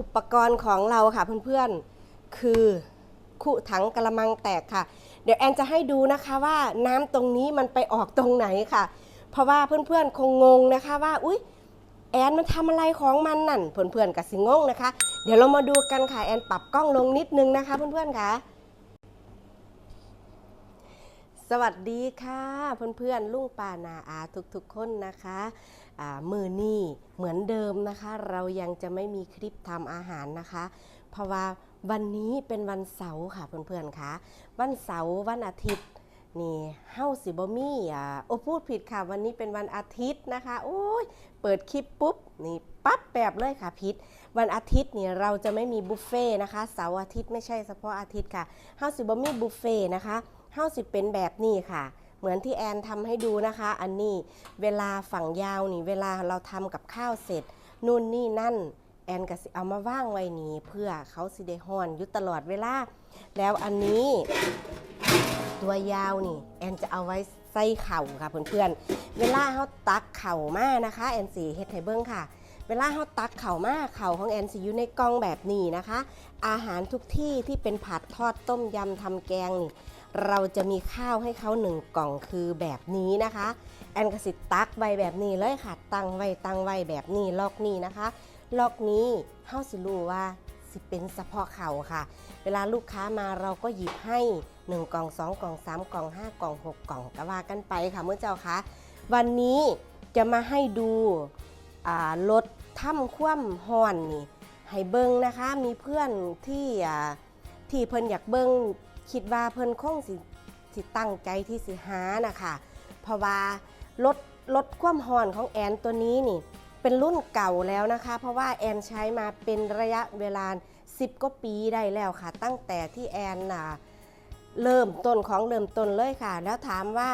อุปกรณ์ของเราค่ะเพื่อนๆ คือขุถังกระมังแตกค่ะ เดี๋ยวแอนจะให้ดูนะคะว่าน้ำตรงนี้มันไปออกตรงไหนค่ะ เพราะว่าเพื่อนๆคงงงนะคะว่าอุ๊ยแอนมันทำอะไรของมันนั่นเพื่อนๆกับสิงงนะคะ เดี๋ยวเรามาดูกันค่ะแอนปรับกล้องลงนิดนึงนะคะเพื่อนๆค่ะ สวัสดีค่ะเพื่อนๆลุงปานาอาทุกๆคนนะคะมือนี่เหมือนเดิมนะคะ เรายังจะไม่มีคลิปทำอาหารนะคะ เพราะว่าวันนี้เป็นวันเสาร์ค่ะเพื่อนๆค่ะวันเสาร์วันอาทิตย์นี่เฮ้าสิบมี่อ่าโอ้พูดผิดค่ะ วันนี้เป็นวันอาทิตย์นะคะโอ้ยเปิดคลิปปุ๊บนี่ปั๊บแบบเลยค่ะพิษวันอาทิตย์เนี่ยเราจะไม่มีบุฟเฟ่ต์นะคะเสาร์อาทิตย์ไม่ใช่เฉพาะอาทิตย์ค่ะเฮ้าสิบมี่บุฟเฟ่ต์นะคะ เฮ้าสิเป็นแบบนี้ค่ะ เหมือนที่แอนทำให้ดูนะคะ อันนี้เวลาฝั่งยาวนี่ เวลาเราทำกับข้าวเสร็จนู่นนี่นั่น แอนก็สิเอามาว่างไว้นี่เพื่อเขาสิได้ฮอนอยู่ตลอดเวลา แล้วอันนี้ ตัวยาวนี่ แอนจะเอาไว้ใส่เข่าค่ะเพื่อนๆ เวลาเขาตักเข่ามานะคะ แอนสีเฮ็ดให้เบิ้งค่ะ เวลาเขาตักเข่ามาเข่าของแอนสิอยู่ในกล่องแบบนี้นะคะ อาหารทุกที่ที่เป็นผัดทอดต้มยำทำแกงนี่ เราจะมีข้าวให้เขาหนึ่งกล่องคือแบบนี้นะคะ แอนกสิตักไว้แบบนี้เลยค่ะ ตั้งไว้ตั้งไว้แบบนี้ล็อกนี้นะคะล็อกนี้เฮาสิรู้ว่าสิเป็นเฉพาะเขาค่ะ เวลาลูกค้ามาเราก็หยิบให้ 1 กล่อง 2 กล่อง 3 กล่อง 5 กล่อง 6 กล่องก็ว่ากันไปค่ะเมื่อเจ้าคะวันนี้จะมาให้ดูรถถ้ำคว่ำห่อนนี่ให้เบิ้งนะคะ มีเพื่อนที่ที่เพิ่นอยากเบิ้ง คิดว่าเพิ่นคงสิสิตั้งใจที่สิหานะคะเพราะว่ารถรถคว่ำห่อนของแอนตัวนี้นี่ เป็นรุ่นเก่าแล้วนะคะ เพราะว่าแอนใช้มาเป็นระยะเวลา 10กว่าปีได้แล้วค่ะ ตั้งแต่ที่แอนน่ะเริ่มต้นของเริ่มต้นเลยค่ะ แล้วถามว่า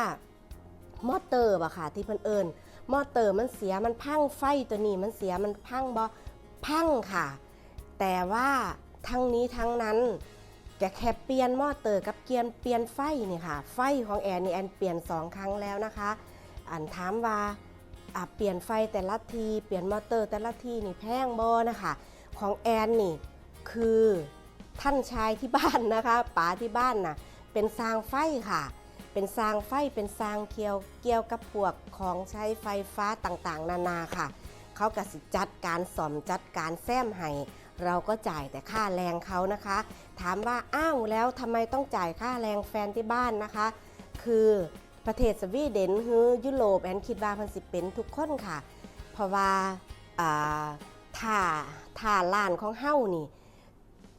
มอเตอร์อะค่ะ ที่เพิ่นเอิญมอเตอร์มันเสียมันพังไฟตัวนี้มันเสียมันพังบอพังค่ะ แต่ว่าทั้งนี้ทั้งนั้น จะแค่เปลี่ยนมอเตอร์กับเกียนเปลี่ยนไฟนี่ค่ะ ไฟของแอนนี่แอนเปลี่ยนสองครั้งแล้วนะคะ อันถามว่าเปลี่ยนไฟแต่ละทีเปลี่ยนมอเตอร์แต่ละทีนี่แพงบอนะคะ ของแอนนี่คือท่านชายที่บ้านนะคะป๋าที่บ้านน่ะเป็นสร้างไฟค่ะ เป็นสร้างไฟเป็นสร้างเกี่ยวเกี่ยวกับพวกของใช้ไฟฟ้าต่างๆ นานาค่ะ เขากสิจัดการสอมจัดการแซมให้ เราก็จ่ายแต่ค่าแรงเขานะคะ ถามว่าอ้าวแล้วทำไมต้องจ่ายค่าแรงแฟนที่บ้านนะคะ คือประเทศสวีเดนหรือยุโรปแอนคิดว่ามันสิเป็นทุกคนค่ะ เพราะว่าอ่าถ้าถ้าล้านของเฮานี่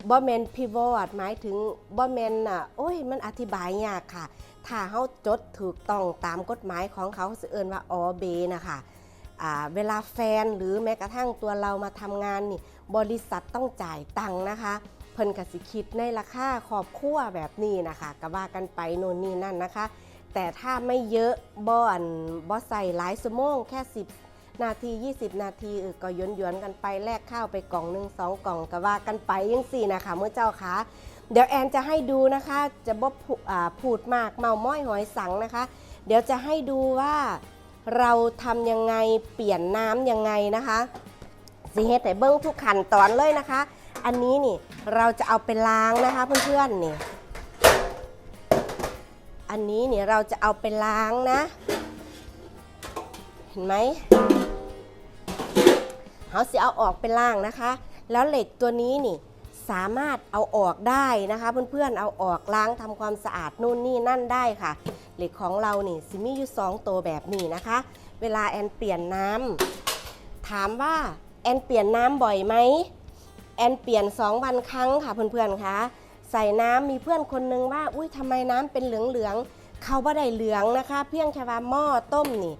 บ่แมนพิวอดหมายถึงบ่แมนอะโอ้ยมันอธิบายยากค่ะ ถ้าเฮาจดถูกต้องตามกฎหมายของเขาสเอิ้นว่าออเบนะคะอ่าเวลาแฟนหรือแม้กระทั่งตัวเรามาทำงานนี่ บริษัทต้องจ่ายตังค์นะคะ เพิ่นกสิคิดในราคาขอบครัวแบบนี้นะคะก็ว่ากันไปโน่นนี่นั่นนะคะ แต่ถ้าไม่เยอะบ่อนบ่ใส่หลายสมงแค่ 10 นาที 20 นาทีเออก็ย้อนกันไปแลกข้าวไปกล่องหนึ่งสองกล่องก็ว่ากันไปยังสี่นะคะเมื่อเจ้าคะเดี๋ยวแอนจะให้ดูนะคะ จะบ่พูอ่าพูดมากเมาม้อยหอยสังนะคะ เดี๋ยวจะให้ดูว่าเราทำยังไงเปลี่ยนน้ำยังไงนะคะ สิเฮ็ดให้เบิ้งทุกขั้นตอนเลยนะคะ อันนี้นี่เราจะเอาไปล้างนะคะเพื่อนๆนี่ อันนี้นี่เราจะเอาไปล้างนะ เห็นไหมเขาสิเอาออกไปล้างนะคะ แล้วเหล็กตัวนี้นี่สามารถเอาออกได้นะคะเพื่อนๆเอาออกล้างทำความสะอาดนู่นนี่นั่นได้ค่ะ เหล็กของเรานี่สิมีอยู่สองตัวแบบนี้นะคะ เวลาแอนเปลี่ยนน้ำถามว่า แอนเปลี่ยนน้ำบ่อยไหมแอนเปลี่ยนสองวันครั้งค่ะเพื่อนๆคะใส่น้ำมีเพื่อนคนนึงว่า อุ้ยทำไมน้ำเป็นเหลืองๆเขาบ่ได้เหลืองนะคะ เพียงแค่ว่าหม้อต้มนี่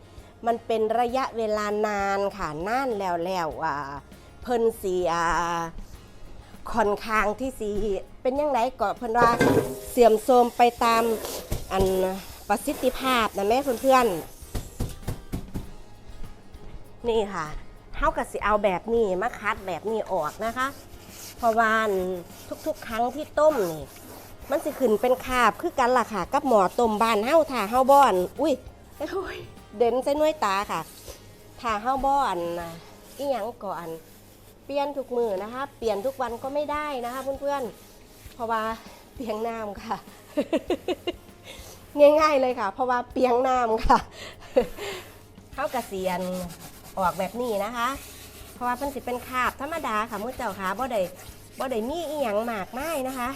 มันเป็นระยะเวลานานค่ะนานแล้วแล้วอ่าเพิ่นสีอ่าค่อนข้างที่สีเป็นยังไงก็เพิ่นว่าเสื่อมโทรมไปตามอันประสิทธิภาพนะแม่เพื่อนๆนี่ค่ะ เฮากับสิเอาแบบนี้มาคัดแบบนี้ออกนะคะ เพราะว่าทุกๆ ครั้งที่ต้มนี่มันสิขึ้นเป็นคาบคือกันล่ะค่ะ กับหมอต้มบ้านเฮาถ้าเฮาบ่อน อุ้ยโอ้ยเด่นใส่หน้วยตาค่ะถ้าเฮาบ่อนอีหยังก่อนเปลี่ยนทุกมือนะคะ เปลี่ยนทุกวันก็ไม่ได้นะคะเพื่อนๆเพราะว่าเปียงน้ำค่ะ ง่ายๆเลยค่ะ เพราะว่าเปียงน้ำค่ะเข้ากระเสียน ออกแบบนี้นะคะ เพราะว่ามันสิเป็นคาบธรรมดาค่ะมุ้เจ้าค่ะบ่ได้บ่ได้มีอีหยังมากมายนะคะ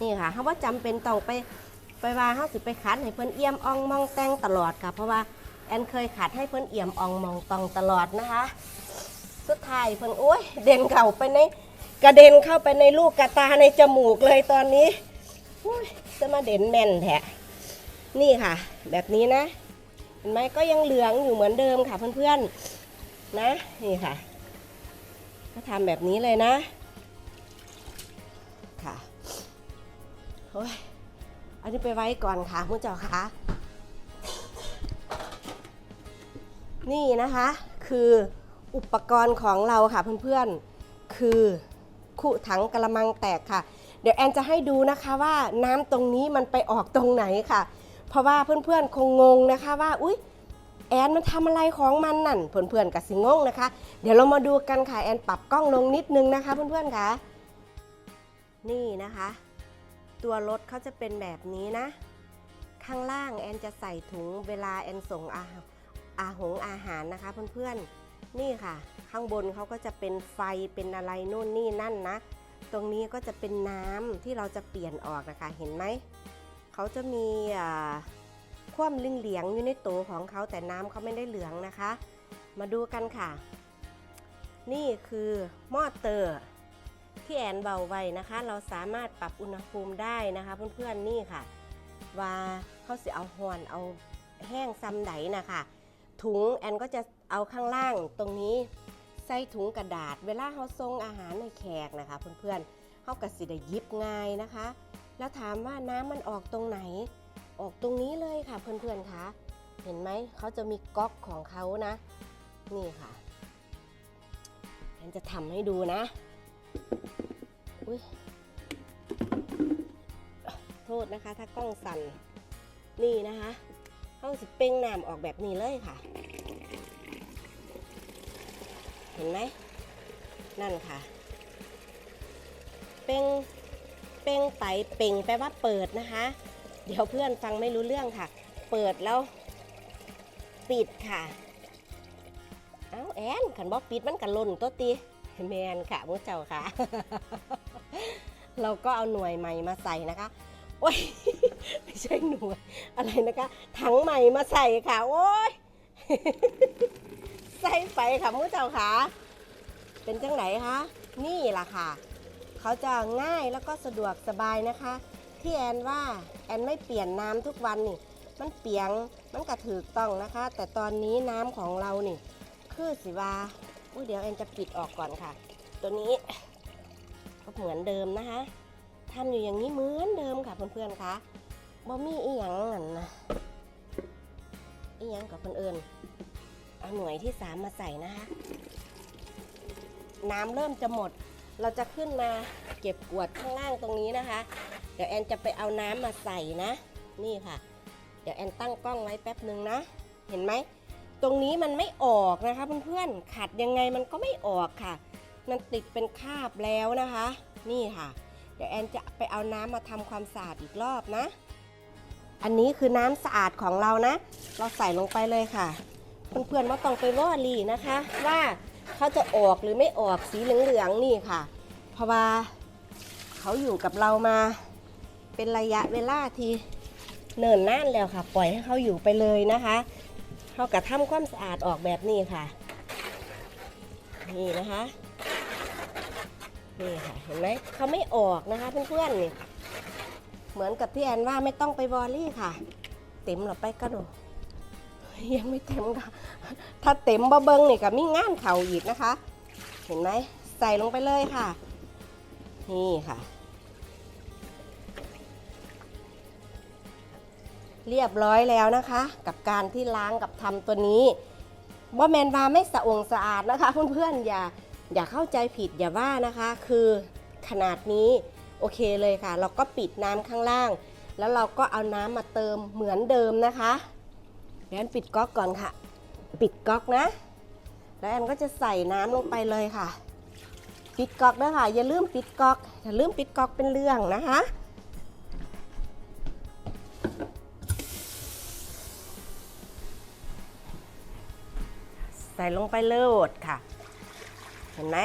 นี่ค่ะเขาว่าจำเป็นต้องไปไปว่าเขาสิไปขัดให้เพิ่นเอี่ยมอ่องมองแต่งตลอดค่ะ เพราะว่าแอนเคยขัดให้เพิ่นเอี่ยมอ่องมองตองตลอดนะคะ สุดท้ายเพิ่นโอ้ยเด่นเข้าไปในกระเด็นเข้าไปในลูกกระตาในจมูกเลยตอนนี้จะมาเด่นแม่นแท้นี่ค่ะ แบบนี้นะ ห็นไหมก็ยังเหลืองอยู่เหมือนเดิมค่ะเพื่อนๆนะนี่ค่ะ ก็ทำแบบนี้เลยนะ ค่ะโอ้ยอันนี้ไปไว้ก่อนค่ะมุ้เจ้าค่ะนี่นะคะคืออุปกรณ์ของเราค่ะเพื่อนๆ คือขุถังกระมังแตกค่ะ เดี๋ยวแอนจะให้ดูนะคะว่าน้ำตรงนี้มันไปออกตรงไหนค่ะ เพราะว่าเพื่อนๆคงงงนะคะว่าอุ๊ยแอนมันทำอะไรของมันนั่นเพื่อนๆกับสิงงนะคะ เดี๋ยวเรามาดูกันค่ะแอนปรับกล้องลงนิดนึงนะคะ เพื่อนๆค่ะนี่นะคะ ตัวรถเขาจะเป็นแบบนี้นะ ข้างล่างแอนจะใส่ถุงเวลาแอนส่งอาอาหงอาหารนะคะ เพื่อนๆนี่ค่ะ ข้างบนเขาก็จะเป็นไฟเป็นอะไรนู่นนี่นั่นนะ ตรงนี้ก็จะเป็นน้ำที่เราจะเปลี่ยนออกนะคะเห็นไหม เขาจะมีคว่ำลิงเหลียงอยู่ในตัวของเขาแต่น้ำเขาไม่ได้เหลืองนะคะ มาดูกันค่ะ นี่คือหม้อเตอร์ที่แอนเบาไว้นะคะ เราสามารถปรับอุณหภูมิได้นะคะ เพื่อนๆนี่ค่ะ ว่าเขาสิเอาหอนเอาแห้งซ้ำไดนะคะถุงแอนก็จะเอาข้างล่างตรงนี้ใส่ถุงกระดาษ เวลาเขาส่งอาหารในแขกนะคะ เพื่อนๆเขาก็สิได้ยิบง่ายนะคะ แล้วถามว่าน้ำมันออกตรงไหน ออกตรงนี้เลยค่ะเพื่อนๆคะเห็นไหมเขาจะมีก๊อกของเขานะ นี่ค่ะแอนจะทำให้ดูนะอุ้ยโทษนะคะ ถ้ากล้องสั่นนี่นะคะเขาสิเป้งน้ำออกแบบนี้เลยค่ะ เห็นไหมนั่นค่ะ เป้ง เป้งไปเป่งแปลว่าเปิดนะคะ เดี๋ยวเพื่อนฟังไม่รู้เรื่องค่ะ เปิดแล้ว ปิดค่ะ เอ้าแอนขันบอกปิดมันกันล่นตัวตีแมนค่ะมุกเจ้าค่ะ เราก็เอาหน่วยใหม่มาใส่นะคะโอ้ยไม่ใช่หน่วยอะไรนะคะถังใหม่มาใส่ค่ะ โอ้ยใส่ไปค่ะมุกเจ้าค่ะ เป็นจังไหนคะนี่ล่ะค่ะ เขาจะง่ายแล้วก็สะดวกสบายนะคะ ที่แอนว่าแอนไม่เปลี่ยนน้ำทุกวันนี่ มันเปียงมันกระถือต้องนะคะ แต่ตอนนี้น้ำของเรานี่ คือสิว่าอุ๊ยเดี๋ยวแอนจะปิดออกก่อนค่ะ ตัวนี้ก็เหมือนเดิมนะคะทำอยู่อย่างนี้เหมือนเดิมค่ะเพื่อนๆคะบ่มีอีหยังนั่นนะอีหยังกับเพื่อนเอิญเอาหน่วยที่สามมาใส่นะคะน้ำเริ่มจะหมด เราจะขึ้นมาเก็บกวดข้างล่างตรงนี้นะคะ เดี๋ยวแอนจะไปเอาน้ำมาใส่นะ นี่ค่ะ เดี๋ยวแอนตั้งกล้องไว้แป๊บหนึ่งนะ เห็นไหม ตรงนี้มันไม่ออกนะคะเพื่อนๆ ขัดยังไงมันก็ไม่ออกค่ะ มันติดเป็นคาบแล้วนะคะ นี่ค่ะ เดี๋ยวแอนจะไปเอาน้ำมาทำความสะอาดอีกรอบนะ อันนี้คือน้ำสะอาดของเรานะ เราใส่ลงไปเลยค่ะ เพื่อนๆไม่ต้องไปวอรีนะคะ ว่าเขาจะออกหรือไม่ออกสีเหลืองๆนี่ค่ะ เพราะว่าเขาอยู่กับเรามาเป็นระยะเวลาที่เนิ่นนานแล้วค่ะ ปล่อยให้เขาอยู่ไปเลยนะคะเขากระทำความสะอาดออกแบบนี้ค่ะ นี่นะคะนี่ค่ะเห็นไหมเขาไม่ออกนะคะเพื่อนๆนี่เหมือนกับที่แอนว่าไม่ต้องไปวอรี่ค่ะ เต็มหรอไปกระโดดยังไม่เต็มค่ะ ถ้าเต็มบะเบิงนี่ก็มีงานเข่าอีกนะคะ เห็นไหมใส่ลงไปเลยค่ะ นี่ค่ะ เรียบร้อยแล้วนะคะ กับการที่ล้างกับทำตัวนี้ว่าแมนวาไม่สะองสะอาดนะคะ เพื่อนๆอย่าอย่าเข้าใจผิดอย่าว่านะคะ คือขนาดนี้โอเคเลยค่ะ เราก็ปิดน้ำข้างล่าง แล้วเราก็เอาน้ำมาเติมเหมือนเดิมนะคะเดี๋ยวอันปิดก๊อกก่อนค่ะ ปิดก๊อกนะ แล้วแอนก็จะใส่น้ำลงไปเลยค่ะ ปิดก๊อกด้วยค่ะ อย่าลืมปิดก๊อก อย่าลืมปิดก๊อกเป็นเรื่องนะคะใส่ลงไปโลดค่ะ เห็นไหม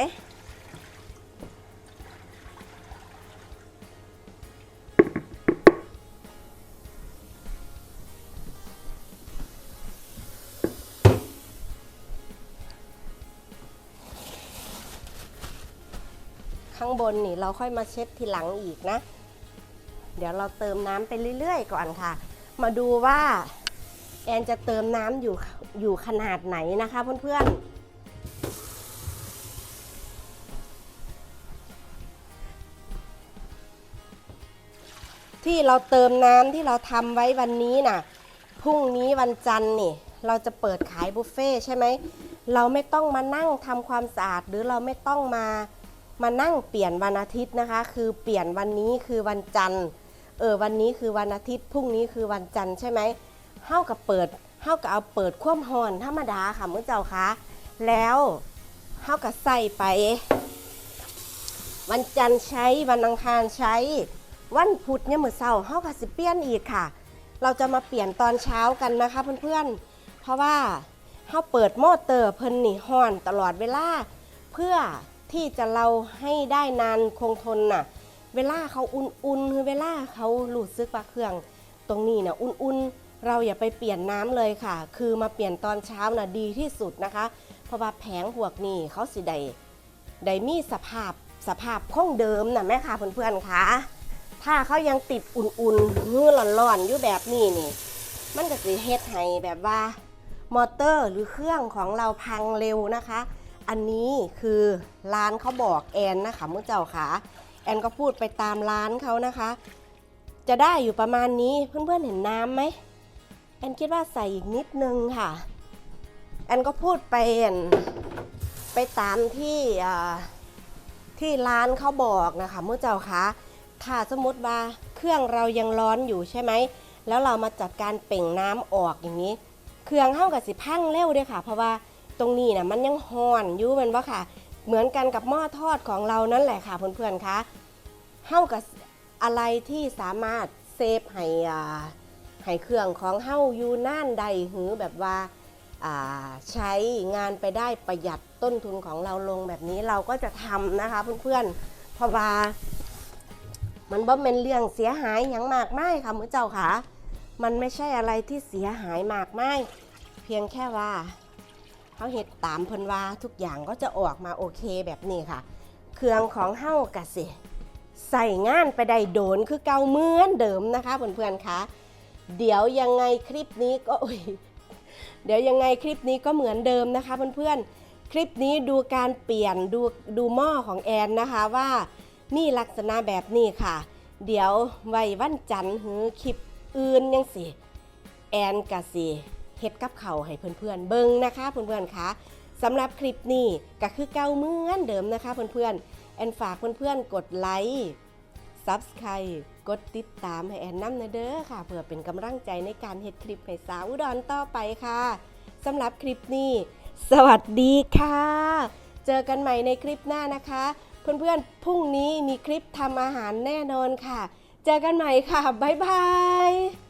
ข้างบนนี่เราค่อยมาเช็ดทีหลังอีกนะ เดี๋ยวเราเติมน้ำไปเรื่อยๆ ก่อนค่ะ มาดูว่าแอนจะเติมน้ำอยู่อยู่ขนาดไหนนะคะเพื่อนๆ ที่เราเติมน้ำที่เราทำไว้วันนี้น่ะ พรุ่งนี้วันจันทร์นี่เราจะเปิดขายบุฟเฟ่ใช่ไหม เราไม่ต้องมานั่งทำความสะอาดหรือเราไม่ต้องมา มานั่งเปลี่ยนวันอาทิตย์นะคะ คือเปลี่ยนวันนี้คือวันจันทร์เออวันนี้คือวันอาทิตย์พรุ่งนี้คือวันจันทร์ใช่ไหมเฮากับเปิดเฮากับเอาเปิดคว่ำหอนธรรมดาค่ะมื้อเจ้าคะแล้วเฮากับใส่ไป วันจันทร์ใช้วันอังคารใช้ วันพุธเนี่ยมื้อเช้าเฮากับสิเปลี่ยนอีกค่ะ เราจะมาเปลี่ยนตอนเช้ากันนะคะเพื่อนๆเพราะว่าเฮาเปิดมอเตอร์เพิ่นนี่ฮ้อนตลอดเวลาเพื่อ ที่จะเราให้ได้นานคงทนน่ะ เวลาเขาอุ่นๆคือเวลาเขารู้สึกว่าเครื่อง ตรงนี้น่ะอุ่นๆ เราอย่าไปเปลี่ยนน้ำเลยค่ะ คือมาเปลี่ยนตอนเช้าน่ะดีที่สุดนะคะ เพราะว่าแผงพวกนี้เขาสิได้ได้มีสภาพสภาพคงเดิมน่ะแม่ค่ะเพื่อนๆค่ะถ้าเขายังติดอุ่นๆเหือร้อนๆอยู่แบบนี้นี่ มันก็สิเฮ็ดให้แบบว่า มอเตอร์หรือเครื่องของเราพังเร็วนะคะ อันนี้คือร้านเขาบอกแอนนะคะเมุ้เจ้าค่ะ แอนก็พูดไปตามร้านเขานะคะ จะได้อยู่ประมาณนี้เพื่อนๆเห็นน้ำไหมแอนคิดว่าใส่อีกนิดนึงค่ะ แอนก็พูดไปอั่นไปตามที่ที่ร้านเขาบอกนะคะเมุ้เจ้าค่ะถ้าสมมติว่าเครื่องเรายังร้อนอยู่ใช่ไหม แล้วเรามาจัดการเปล่งน้ำออกอย่างนี้ เครื่องเข้ากับสิพังเร็วด้วยค่ะ เพราะว่า ตรงนี้นะมันยังห่อนอยู่มันว่าค่ะ เหมือนกันกับหม้อทอดของเรานั่นแหละค่ะเพื่อนๆคะเข้ากับอะไรที่สามารถเซฟให้อ่าให้เครื่องของเฮ้าอยู่น่านใดหือแบบว่าาใช้งานไปได้ประหยัดต้นทุนของเราลงแบบนี้เราก็จะทำนะคะเพื่อนๆเพราะว่ามันบ่เป็นเรื่องเสียหายอย่างมากไมายค่ะมือเจ้าค่ะ มันไม่ใช่อะไรที่เสียหายมากไมายเพียงแค่ว่า เขาเห็ดตามเพิ่นว่าทุกอย่างก็จะออกมาโอเคแบบนี้ค่ะ เครื่องของเฮ้ากะสิใส่งานไปได้โดนคือเก่าเหมือนเดิมนะคะเพื่อนๆคะเดี๋ยวยังไงคลิปนี้ก็เดี๋ยวยังไงคลิปนี้ก็เหมือนเดิมนะคะเพื่อนๆคลิปนี้ดูการเปลี่ยนดูดูหม้อของแอนนะคะว่านี่ลักษณะแบบนี้ค่ะ เดี๋ยวไว้วันจันทร์หือคลิปอื่นยังสิ แอนกะสิ เฮ็ดกับเขาให้เพื่อนๆ เบิ่งนะคะเพื่อนๆคะสำหรับคลิปนี้ก็คือเก่าเหมือนเดิมนะคะเพื่อนๆแอนฝากเพื่อนๆกดไลค์ซับสไครต์กดติดตามให้แอนน้ำเนเด้อค่ะเพื่อเป็นกำลังใจในการเฮ็ดคลิปให้สาวอุดรต่อไปค่ะสำหรับคลิปนี้สวัสดีค่ะ เจอกันใหม่ในคลิปหน้านะคะ เพื่อนๆพรุ่งนี้มีคลิปทำอาหารแน่นอนค่ะ เจอกันใหม่ค่ะ บ๊ายบาย